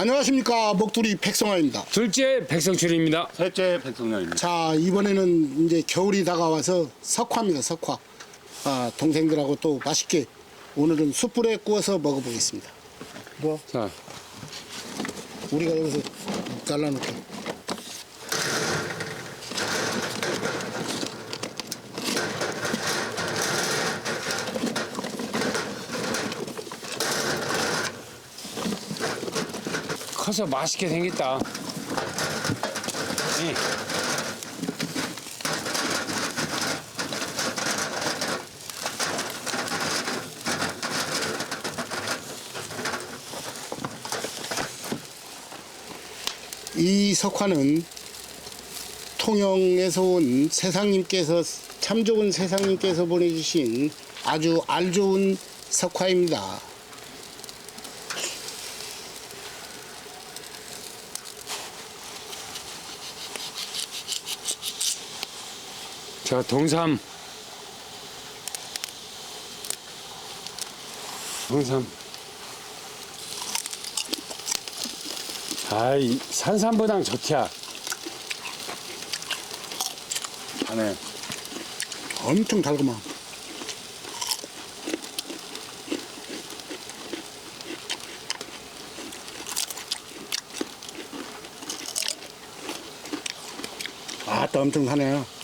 안녕하십니까 먹두리 백성화입니다. 둘째 백성출입니다. 셋째 백성년입니다. 자 이번에는 이제 겨울이 다가와서 석화입니다 석화. 아 동생들하고 또 맛있게 오늘은 숯불에 구워서 먹어보겠습니다. 뭐 자, 우리가 여기서 잘라놓게. 커서 맛있게 생겼다. 예. 이 석화는 통영에서 온 세상님께서 참 좋은 세상님께서 보내주신 아주 알 좋은 석화입니다. 자, 동삼. 동삼. 아이, 산삼보단 좋디야. 안에 엄청 달구만. 아또 엄청 하네요.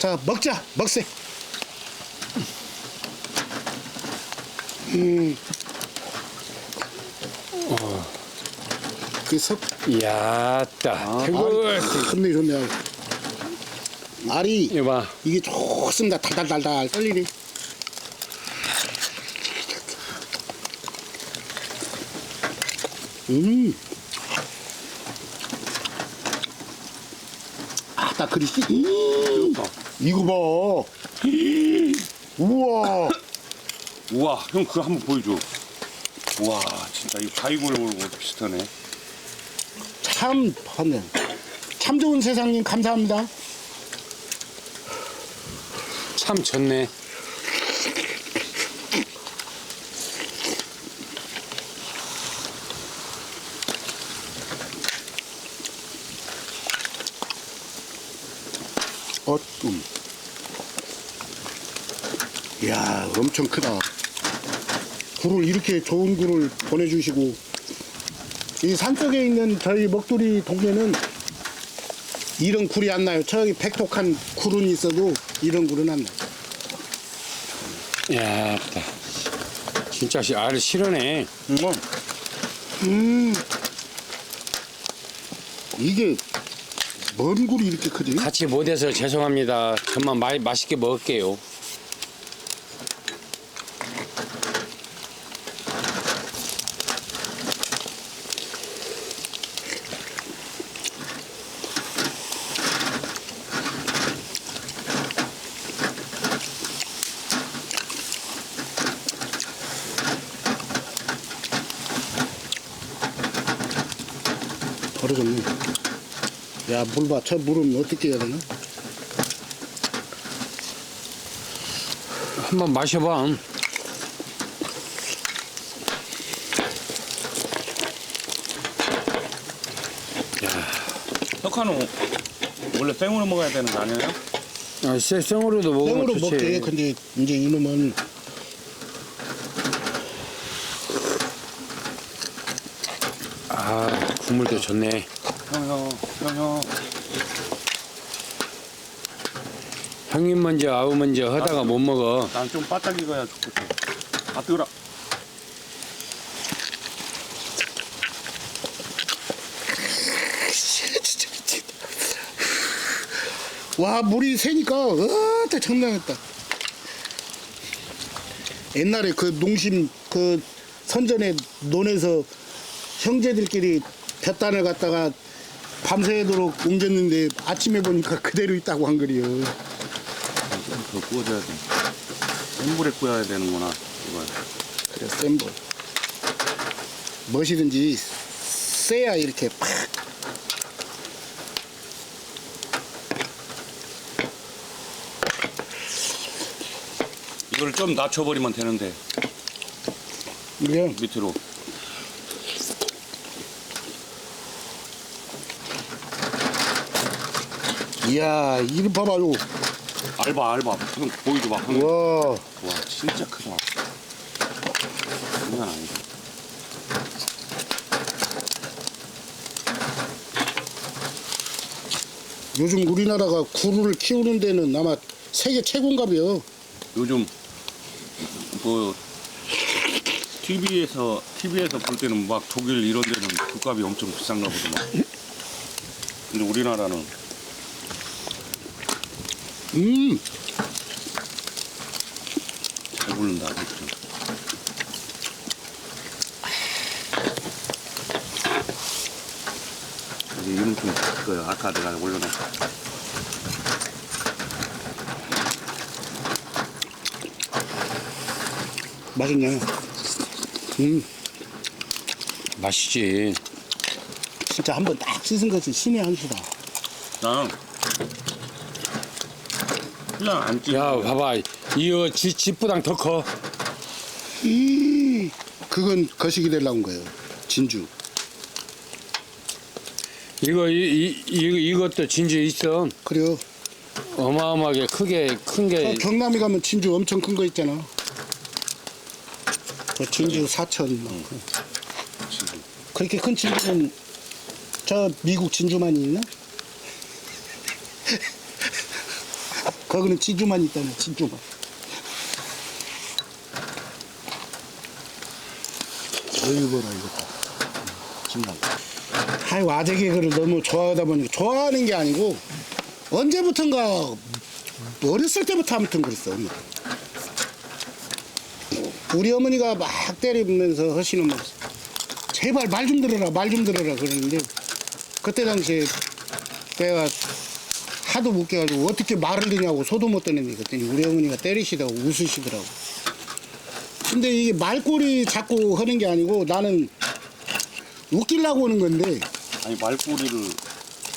자 먹자 먹세. 음. 그석 야따. 태굴. 좋네 좋네. 알이 이거 봐. 이게 좋습니다. 달달달달 떨리네. 음. 아, 딱 그리 씨. 음. 이거 봐. 우와. 우와 형 그거 한번 보여줘. 우와 진짜 이 바이골하고 비슷하네. 참 컸네. 참 좋은 세상님 감사합니다. 참 좋네. 어, 음. 이야, 엄청 크다. 굴을 이렇게 좋은 굴을 보내주시고, 이 산속에 있는 저희 먹두리 동네는 이런 굴이 안 나요. 저기 백독한 굴은 있어도 이런 굴은 안 나요. 야따. 진짜 시- 알 실하네. 음. 음. 이게 뭔 굴이 이렇게 크지? 같이 못해서 죄송합니다. 정말 마, 맛있게 먹을게요. 벌어졌네. 야, 물 봐. 저 물은 어떻게 해야 되나? 한번 마셔봐. 석화는 원래 생으로 먹어야 되는 거 아니에요? 아, 생- 생으로도 먹으면 생으로 좋지. 먹게. 근데 이제 이놈은 아, 국물도 좋네. 형형 형형 형님 먼저 아우 먼저 하다가 못 먹어. 난 좀 바짝 익어야 좋겠어. 아 뜨거라. 와 물이 새니까 어따 장난했다. 옛날에 그 농심 그 선전에 논에서 형제들끼리 볕단을 갖다가 밤새도록 옮겼는데 아침에 보니까 그대로 있다고 한 거리요. 더 구워줘야 돼. 센 불에 구워야 되는구나. 이거. 그래 센 불. 무엇이든지 세야 이렇게 팍. 이걸 좀 낮춰버리면 되는데 이게 밑으로. 이야 이름 봐봐요. 알바 알바. 형 보여줘봐. 형. 와와 진짜 크다. 장난 아니다. 요즘 우리나라가 구를 키우는 데는 아마 세계 최고인가봐요. 요즘 뭐 TV에서 TV에서 볼 때는 막 독일 이런 데는 국값이 엄청 비싼가 보더만. 근데 우리나라는 음 잘 굴른다 아직도. 이제 좀 바꿔요. 아까 내가 올려놨어. 맛있네. 음 맛있지. 진짜 한번 딱 씻은 것이 신의 한 수다. 난 그냥 안 찍어. 야 봐봐 이거 지, 집보당 더 커. 이 그건 거시기 되려고 거예요. 진주. 이거 이, 이, 이 이것도 진주 있어. 그래요. 어마어마하게 크게 큰게 어, 경남에 가면 진주 엄청 큰 거 있잖아. 그 진주 사천. 뭐. 그렇게 큰 진주는 저 미국 진주만 있나? 거기는 진주만 있다네, 진주만. 어이 봐라 이거. 정말. 하이 와재 개그를 너무 좋아하다 보니까 좋아하는 게 아니고 언제부턴가 어렸을 때부터 아무튼 그랬어. 엄마. 우리 어머니가 막 때리면서 하시는 말 제발 말 좀 들어라 말 좀 들어라 그러는데 그때 당시에 내가 하도 웃겨가지고 어떻게 말을 듣냐고 소도 못 듣는데 그랬더니 우리 어머니가 때리시다고 웃으시더라고. 근데 이게 말꼬리 자꾸 하는 게 아니고 나는 웃기려고 하는 건데. 아니 말꼬리를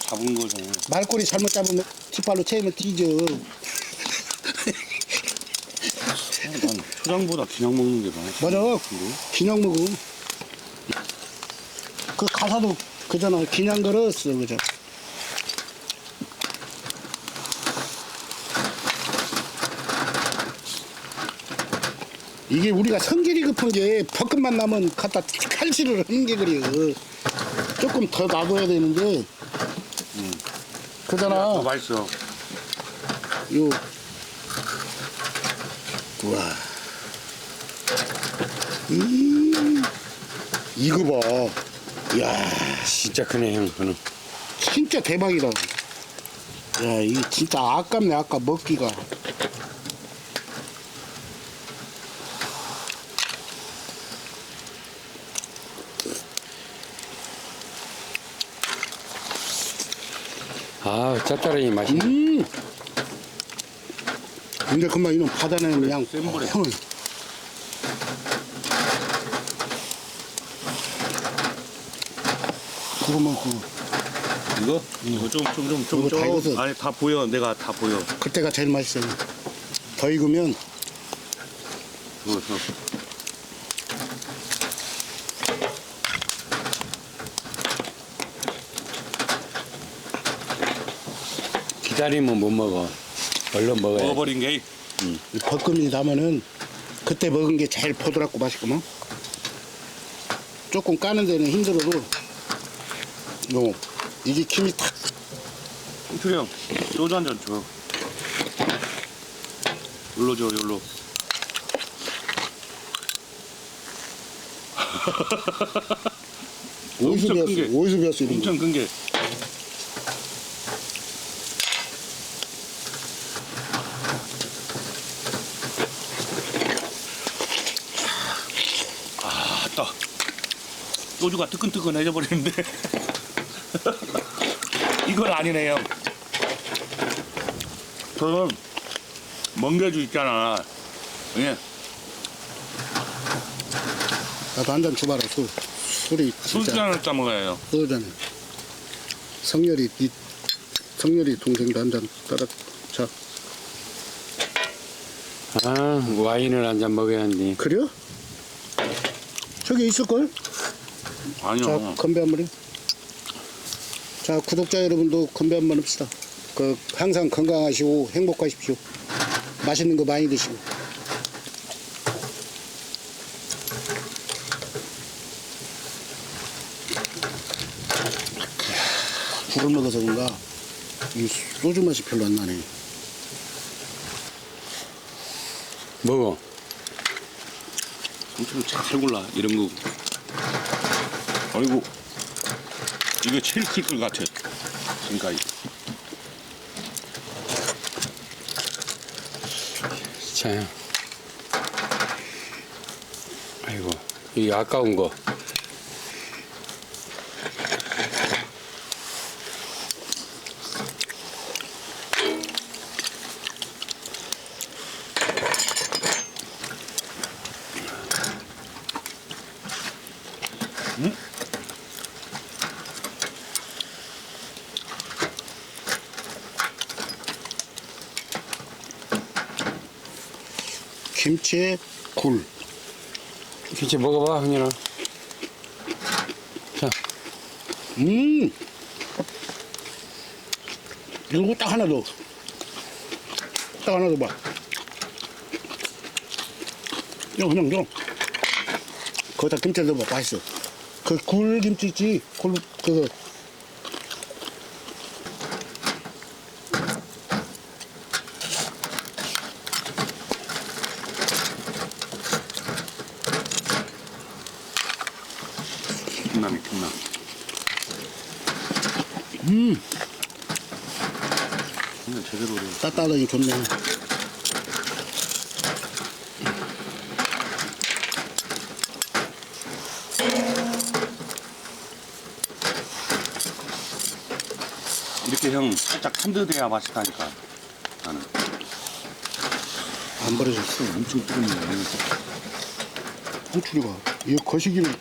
잡은 거잖아. 말꼬리 잘못 잡으면 뒷발로 채우면 뒤져. 난 초장보다 그냥 먹는 게 많아. 맞아. 그냥 먹어. 그 가사도 그잖아. 그냥 걸었어 그죠 이게 우리가 성질이 급한 게 볶음만 나면 갖다 칼질을 하는 게 그래요. 조금 더 놔둬야 되는데. 그잖아. 더 맛있어. 요. 우와. 음 이거 봐. 이야 진짜 크네 형 그는. 진짜 대박이다. 야 이게 진짜 아깝네 아까 먹기가 아 짭짤하니 맛있네. 음 근데 그만 이놈 바다는 그냥 센 불에. 형을 그러면 그 이거? 이거 좀 좀 좀 좀 이거 다 익어서. 아니 다 보여. 내가 다 보여. 그때가 제일 맛있어요 더 익으면 그래서 기다리면 못 먹어. 얼른 먹어야. 먹어버린 게이 볶음이 나면은 그때 먹은 게 제일 포도랗고 맛있구만. 조금 까는 데는 힘들어도 요 이게 김이 탁 홍철이 형 소주 한 잔 줘. 여기로 줘. 어디서 엄청 큰 배웠어? 게. 배웠어 이런 거? 엄청 큰 게. 소주가 뜨끈뜨끈해져 버리는데 이건 아니네요. 저는 멍게주 있잖아. 예. 나도 한 잔 줘봐라 술. 술이 진짜 한을 따먹어요. 소주잔. 성렬이 이 성렬이 동생도 한 잔 따라. 자 아 와인을 한 잔 먹어야 한디. 그래요? 저기 있을 걸? 자 아니요. 건배 한 번 해. 자 구독자 여러분도 건배 한 번 합시다. 그 항상 건강하시고 행복하십시오. 맛있는 거 많이 드시고. 국을 먹어서 그런가 이 소주 맛이 별로 안 나네. 먹어. 엄청 잘 골라 이런 거. 아이고 이거 제일 클 것 같아. 지금까지. 자. 아이고 이 아까운 거. 김치에 굴. 김치 먹어봐 흥민아. 자 음. 이거 딱 하나 더. 딱 하나 더 봐. 형, 그냥 형. 거기다 김치 넣어봐. 맛있어. 그 굴 김치 있지? 굴, 그 거. 킹남이 킹남. 음. 그냥 제대로 돼. 따따하니 좋네. 이렇게 형 살짝 탄듯해야 맛있다니까. 나는. 안 버려졌어. 엄청 뜨겁네. 홍추리가. 이 거시기를,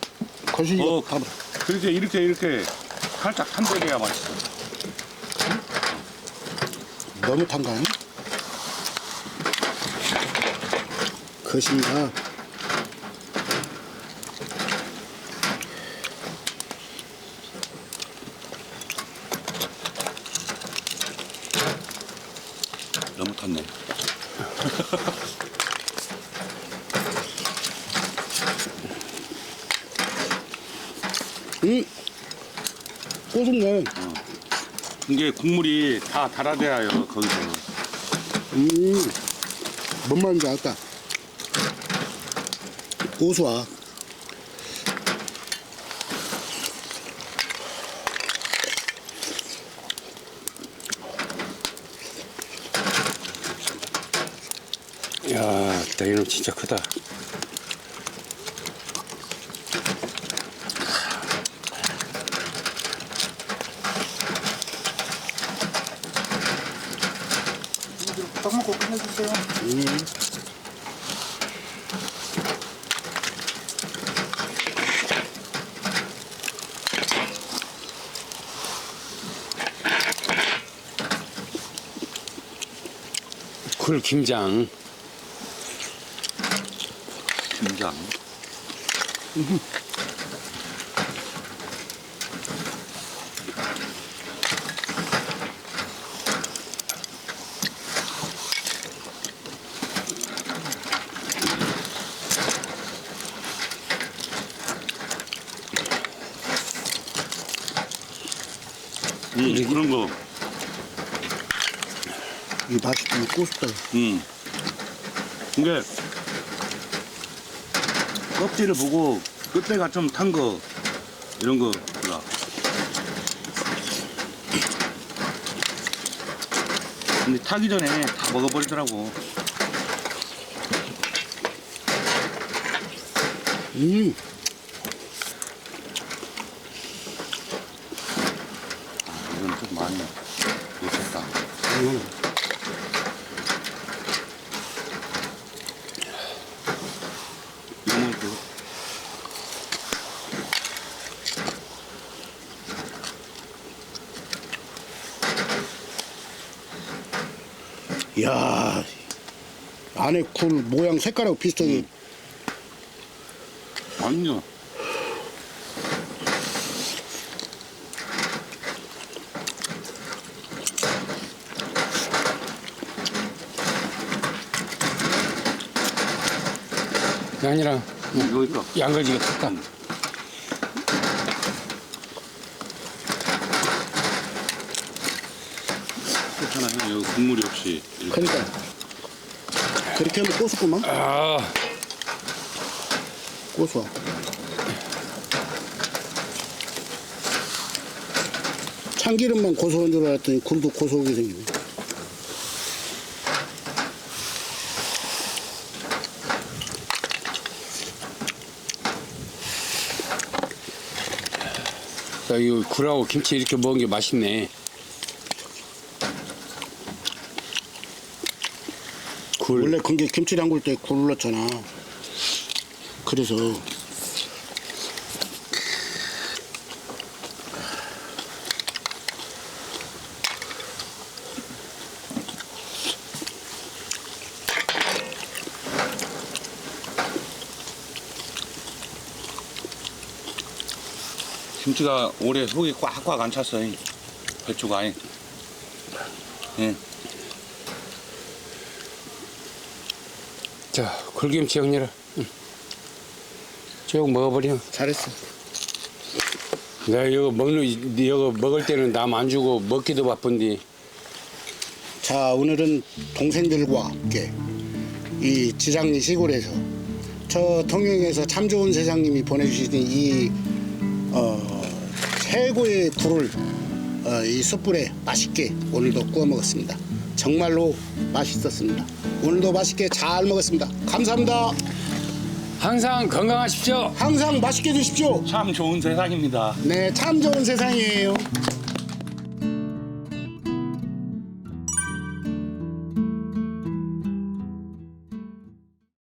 거시기가 어, 봐봐. 그렇게 이렇게 이렇게 살짝 탄듯해야 맛있어. 너무 탄 거 아니야? 거시기가 너무 탔네. 음. 꼬숩네. 이게 국물이 다 달아돼요 거기서. 음. 뭔 말인지 알까? 고소하. 야, 대기는 진짜 크다. 떡 먹고 끝내주세요. 음. 굴 김장. 김장. 음, 그런 거. 이 맛이 좀 고소다. 음. 이게 껍질을 보고 끝에가 좀 탄 거 이런 거 몰라. 근데 타기 전에 다 먹어버리더라고. 음. 아, 이건 좀 많이 놓쳤다. 음. 이 야 안에 굴 모양 색깔하고 비슷하게. 완전 아니라 이거 양거지가 탔다. 그렇잖아요. 여기 국물이 없이 이렇게. 그러니까. 그렇게 하면 고소구만. 아, 고소하 참기름만 고소한 줄 알았더니 굴도 고소하게 생기네. 야, 이거 굴하고 김치 이렇게 먹은 게 맛있네. 굴. 원래 그게 김치 담글 때굴 넣잖아 그래서 김치가 올해 속이 꽉꽉 안 찼어요. 배추가 아니. 예. 자, 굴김치 형님아. 응. 쭉 먹어버려. 잘했어 내가 이거 먹는, 이거 먹을 때는 남 안 주고 먹기도 바쁜데. 자 오늘은 동생들과 함께 이 지장리 시골에서 저 통영에서 참 좋은 세상님이 보내주신 이 어, 최고의 굴을 어, 이 숯불에 맛있게 오늘도 구워 먹었습니다. 정말로 맛있었습니다. 오늘도 맛있게 잘 먹었습니다. 감사합니다. 항상 건강하십시오. 항상 맛있게 드십시오. 참 좋은 세상입니다. 네, 참 좋은 세상이에요.